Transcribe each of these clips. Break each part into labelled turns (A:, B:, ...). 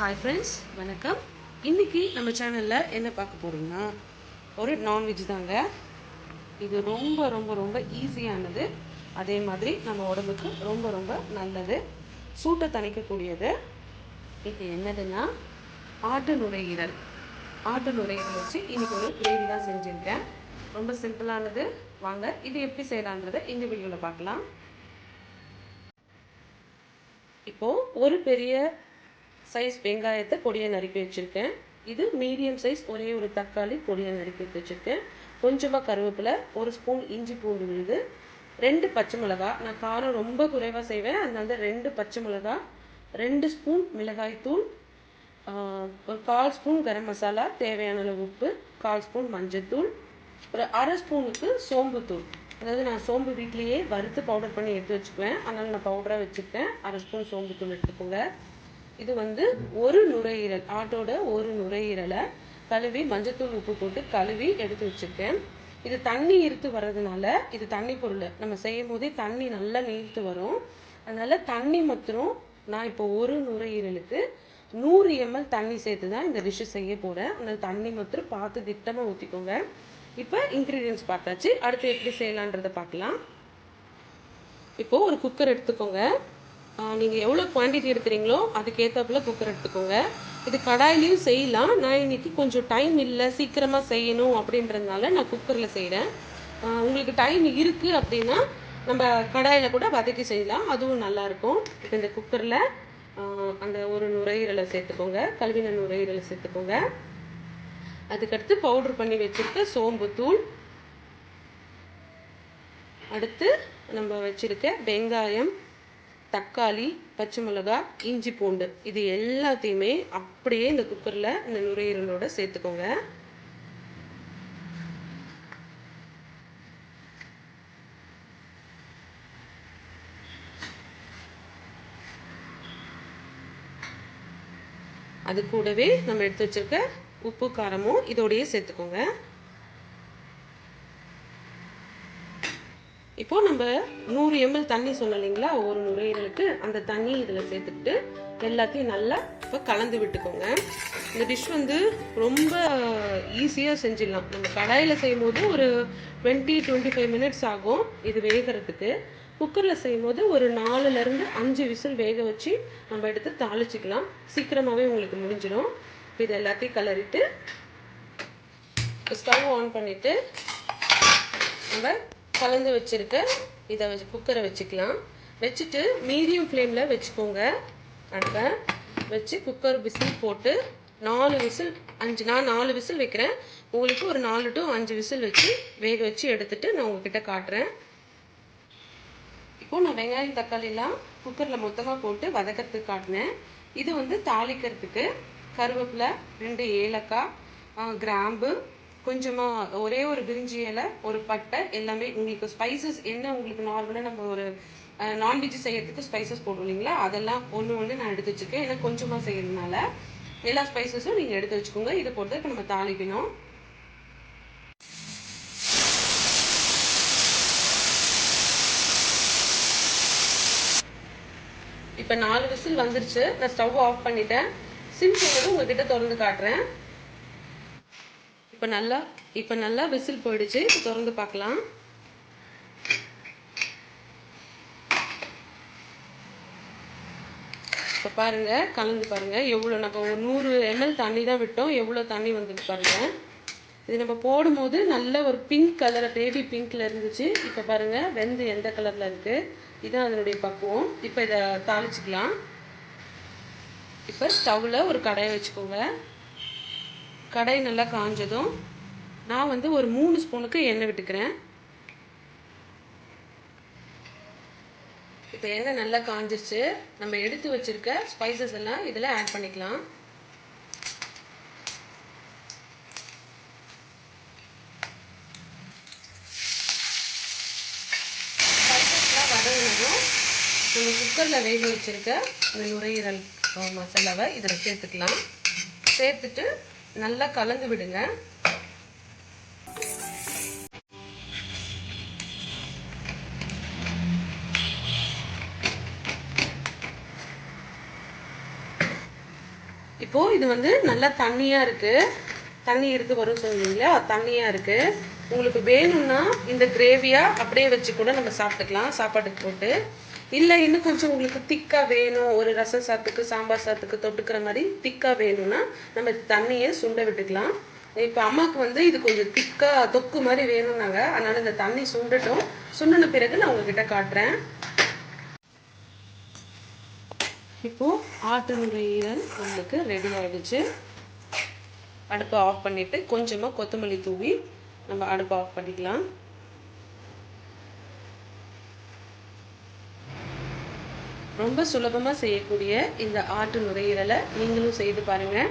A: Hi friends வணக்கம். இன்னைக்கு நம்ம சேனலில் என்ன பார்க்க போகிறோம்னா ஒரு நான்வெஜ் தாங்க. இது ரொம்ப ரொம்ப ரொம்ப ஈஸியானது அதே மாதிரி நம்ம உடம்புக்கு ரொம்ப ரொம்ப நல்லது. சூட்டை தணிக்கக்கூடியது. இது என்னதுன்னா ஆட்டு நுரையீரல். ஆட்டு நுரையீரல் வச்சு இன்னைக்கு ஒரு கிரேவி தான் செஞ்சுருக்கேன். ரொம்ப சிம்பிளானது வாங்க இது எப்படி செய்யலான்றதை இந்த வீடியோவில் பார்க்கலாம். இப்போ ஒரு பெரிய சைஸ் வெங்காயத்தை பொடியாக நறுக்கி வச்சுருக்கேன். இது மீடியம் சைஸ் ஒரே ஒரு தக்காளி பொடியாக நறுக்கி எடுத்து வச்சுருக்கேன். கொஞ்சமாக கருவேப்பிலை ஒரு ஸ்பூன் இஞ்சி பூண்டு விழுது ரெண்டு பச்சை மிளகா. நான் காரம் ரொம்ப குறைவாக செய்வேன். அதனால ரெண்டு பச்சை மிளகா ரெண்டு ஸ்பூன் மிளகாய்த்தூள் தூள் ஒரு கால் ஸ்பூன் கரம் மசாலா தேவையான அளவு உப்பு கால் ஸ்பூன் மஞ்சள்தூள் ஒரு அரை ஸ்பூனுக்கு சோம்புத்தூள் அதாவது நான் சோம்பு வீட்லேயே வறுத்து பவுடர் பண்ணி எடுத்து வச்சுக்குவேன். அதனால் நான் பவுடராக வச்சுருக்கேன் அரை ஸ்பூன் சோம்புத்தூள் எடுத்துக்கோங்க. இது வந்து ஒரு நுரையீரல் ஆட்டோட ஒரு நுரையீரலை கழுவி மஞ்சத்தூள் உப்பு போட்டு கழுவி எடுத்து வச்சுருக்கேன். இது தண்ணி இருத்து வர்றதுனால இது தண்ணி பொருள். நம்ம செய்யும் போதே தண்ணி நல்லா நீர்த்து வரும். அதனால் தண்ணி மாத்திரம் நான் இப்போ ஒரு நுரையீரலுக்கு நூறு எம்எல் தண்ணி சேர்த்து தான் இந்த டிஷ்ஷு செய்ய போகிறேன் அந்த தண்ணி மாத்திரம் பார்த்து திட்டமாக ஊற்றிக்கோங்க இப்போ இன்க்ரீடியன்ஸ் பார்த்தாச்சு. அடுத்து எப்படி செய்யலான்றதை பார்க்கலாம். இப்போது ஒரு குக்கர் எடுத்துக்கோங்க. நீங்கள் எவ்வளோ குவான்டிட்டி எடுக்கிறீங்களோ அதுக்கேற்றாப்புல குக்கர் எடுத்துக்கோங்க. இது கடாயிலையும் செய்யலாம். நான் இன்னைக்கு கொஞ்சம் டைம் இல்லை சீக்கிரமாக செய்யணும் அப்படின்றதுனால நான் குக்கரில் செய்கிறேன் உங்களுக்கு டைம் இருக்குது அப்படின்னா நம்ம கடாயில் கூட வதக்கி செய்யலாம். அதுவும் நல்லாயிருக்கும் இப்போ இந்த குக்கரில் அந்த ஒரு நுரையீரலை சேர்த்துக்கோங்க. கல்வின நுரையீரலை சேர்த்துக்கோங்க. அதுக்கடுத்து பவுடர் பண்ணி வச்சுருக்க சோம்புத்தூள் அடுத்து நம்ம வச்சுருக்க வெங்காயம். தக்காளி பச்சை மிளகாய் இஞ்சி பூண்டு. இது எல்லாத்தையுமே அப்படியே இந்த குக்கரில் இந்த நுரையீரலோட சேர்த்துக்கோங்க. அது கூடவே நம்ம எடுத்து வச்சிருக்க உப்பு காரமும் இதோடையே சேர்த்துக்கோங்க. இப்போது நம்ம நூறு எம்எல் தண்ணி சொன்னோம் இல்லைங்களா? ஒரு நுரையீரலுக்கு அந்த தண்ணி இதில் சேர்த்துக்கிட்டு எல்லாத்தையும் நல்லா இப்போ கலந்து விட்டுக்கோங்க. இந்த டிஷ் வந்து ரொம்ப ஈஸியாக செஞ்சிடலாம். நம்ம கடாயில் செய்யும்போது ஒரு டுவெண்ட்டி டுவெண்ட்டி ஃபைவ் மினிட்ஸ் ஆகும் இது வேகிறதுக்கு. குக்கரில் செய்யும்போது ஒரு நாலுலேருந்து அஞ்சு விசில் வேக வச்சு நம்ம எடுத்து தாளிச்சிக்கலாம். சீக்கிரமாகவே உங்களுக்கு முடிஞ்சிடும். இப்போ இது எல்லாத்தையும் கலரிட்டு ஸ்டவ் ஆன் பண்ணிவிட்டு நம்ம கலந்து வச்சுருக்க. இதை வச்சு குக்கரை வச்சுக்கலாம். வச்சுட்டு மீடியம் ஃப்ளேமில் வச்சுக்கோங்க. அடுப்பை வச்சு குக்கர் விசில் போட்டு நாலு விசில் அஞ்சு நான் நாலு விசில் வைக்கிறேன். உங்களுக்கு ஒரு நாலு டு அஞ்சு விசில் வச்சு வேக வச்சு எடுத்துகிட்டு நான் உங்ககிட்ட காட்டுறேன். இப்போது நான் வெங்காயம் தக்காளிலாம் குக்கரில் மொத்தமாக போட்டு வதக்கிறதுக்கு காட்டினேன். இது வந்து தாளிக்கிறதுக்கு கருவேப்பிலை ரெண்டு ஏலக்காய் கிராம்பு கொஞ்சமாக ஒரே ஒரு பிரிஞ்சி இலை ஒரு பட்டை எல்லாமே உங்களுக்கு ஸ்பைசஸ் என்ன உங்களுக்கு நார்மலாக நம்ம ஒரு நான்வெஜ் செய்யறதுக்கு ஸ்பைசஸ் போடுவோம் இல்லைங்களா? அதெல்லாம் ஒன்று ஒன்று நான் எடுத்து வச்சுருக்கேன். ஏன்னா கொஞ்சமாக செய்யறதுனால எல்லா ஸ்பைசஸும் நீங்கள் எடுத்து வச்சுக்கோங்க. இதை பொறுத்து இப்போ நம்ம தாளிக்கணும். இப்போ நாலு விசில் வந்துருச்சு. நான் ஸ்டவ் ஆஃப் பண்ணிட்டேன். சிம் பண்ணதும் உங்ககிட்ட திறந்து காட்டுறேன். இப்போ நல்லா இப்போ நல்லா விசில் போயிடுச்சு. இப்போ திறந்து பார்க்கலாம். இப்போ பாருங்கள் கலந்து பாருங்கள் எவ்வளோ நம்ம ஒரு நூறு எம்எல் தண்ணி தான் விட்டோம். எவ்வளோ தண்ணி வந்துட்டு பாருங்கள் இது நம்ம போடும்போது நல்ல ஒரு பிங்க் கலர் பேபி பிங்க்ல இருந்துச்சு. இப்போ பாருங்கள் வெந்து எந்த கலரில் இருக்குது இதுதான் அதனுடைய பக்குவம். இப்போ இதை தாளிச்சிக்கலாம். இப்போ ஸ்டவ்வில் ஒரு கடையை வச்சுக்கோங்க. கடாய் நல்லா காஞ்சதும் நான் வந்து ஒரு மூணு ஸ்பூனுக்கு எண்ணெய் விட்டுக்கிறேன். இப்போ எண்ணெய் நல்லா காஞ்சிருச்சு. நம்ம எடுத்து வச்சிருக்க ஸ்பைசஸ் எல்லாம் இதில் ஆட் பண்ணிக்கலாம். ஸ்பைசஸ்லாம் வதங்கினதும் நம்ம குக்கரில் வேக வச்சுருக்க இந்த நுரையீரல் மசாலாவை இதில் சேர்த்துக்கலாம். சேர்த்துட்டு நல்லா கலந்து விடுங்க. இப்போது இது வந்து நல்லா தண்ணியாக இருக்குது தண்ணி இருக்கு வரும் சொல்லுவீங்களா தண்ணியாக இருக்குது உங்களுக்கு வேணும்னா இந்த கிரேவியாக அப்படியே வச்சு கூட நம்ம சாப்பிட்டுக்கலாம். சாப்பாட்டுக்கு போட்டு. இல்லை இன்னும் கொஞ்சம் உங்களுக்கு திக்காக வேணும். ஒரு ரசம் சாத்துக்கு சாம்பார் சாத்துக்கு தொட்டுக்கிற மாதிரி திக்காக வேணும்னா நம்ம தண்ணியை சுண்ட விட்டுக்கலாம். இப்போ அம்மாவுக்கு வந்து இது கொஞ்சம் திக்காக தொக்கு மாதிரி வேணும்னாங்க. அதனால் இந்த தண்ணி சுண்டட்டும். சுண்டின பிறகு நான் உங்ககிட்ட காட்டுறேன். இப்போது ஆட்டு நுரையீரல் நம்மளுக்கு ரெடி ஆகிடுச்சு அடுப்பை ஆஃப் பண்ணிவிட்டு கொஞ்சமாக கொத்தமல்லி தூவி நம்ம அடுப்பை ஆஃப் பண்ணிக்கலாம். ரொம்ப சுலபமாக செய்யக்கூடிய இந்த ஆட்டு நுரையீரலை நீங்களும் செய்து பாருங்கள்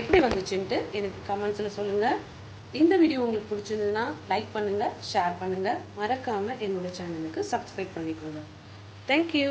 A: எப்படி வந்துச்சுன்ட்டு எனக்கு கமெண்ட்ஸில் சொல்லுங்கள் இந்த வீடியோ உங்களுக்கு பிடிச்சிருந்ததுன்னா லைக் பண்ணுங்கள் ஷேர் பண்ணுங்கள் மறக்காமல் என்னோட சேனலுக்கு சப்ஸ்கிரைப் பண்ணிக்கோங்க. தேங்க்யூ